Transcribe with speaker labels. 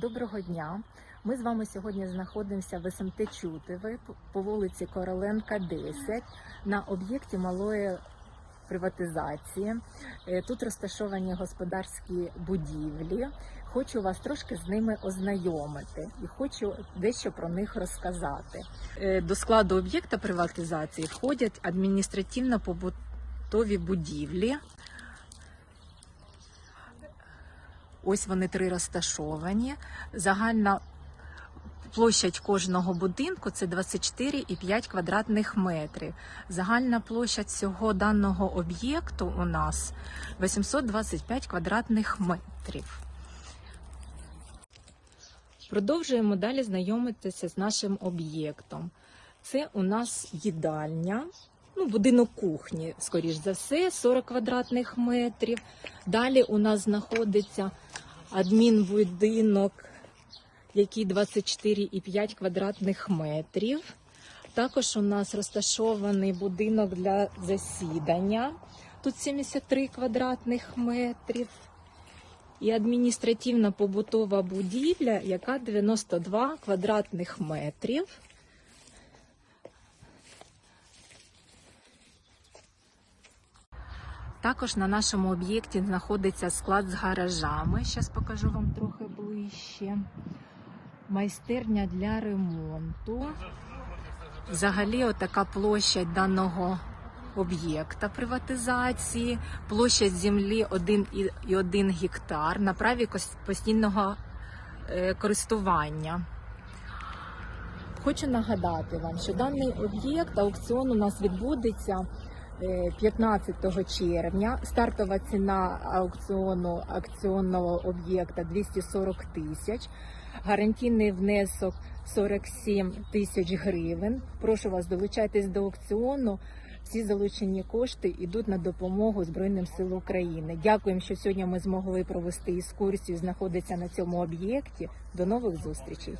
Speaker 1: Доброго дня. Ми з вами сьогодні знаходимося в СМТ Чутове по вулиці Короленка, 10 на об'єкті малої приватизації. Е, Тут розташовані господарські будівлі. Хочу вас трошки з ними ознайомити і хочу дещо про них розказати. Е, До складу об'єкта приватизації входять адміністративно-побутові будівлі. Ось вони три розташовані. Загальна площадь кожного будинку це 24,5 квадратних метрів. Загальна площадь всього даного об'єкту у нас 825 квадратних метрів. Продовжуємо далі знайомитися з нашим об'єктом. Це у нас їдальня, ну, будинок кухні, скоріш за все, 40 квадратних метрів. Далі у нас знаходиться адмінбудинок, який 24,5 квадратних метрів. Також у нас розташований будинок для засідання. Тут 73 квадратних метрів. І адміністративна побутова будівля, яка 92 квадратних метрів. Також на нашому об'єкті знаходиться склад з гаражами. Зараз покажу вам трохи ближче. Майстерня для ремонту. Взагалі, отака площадь даного об'єкта приватизації. Площадь землі 1,1 гектар на праві постійного е, користування. Хочу нагадати вам, що даний об'єкт аукціон у нас відбудеться 15 червня. Стартова ціна аукціону акціонного об'єкта 240 тисяч. Гарантійний внесок 47 тисяч гривень. Прошу вас, долучайтесь до аукціону. Всі залучені кошти йдуть на допомогу Збройним силам України. Дякуємо, що сьогодні ми змогли провести екскурсію. Знаходиться на цьому об'єкті. До нових зустрічей.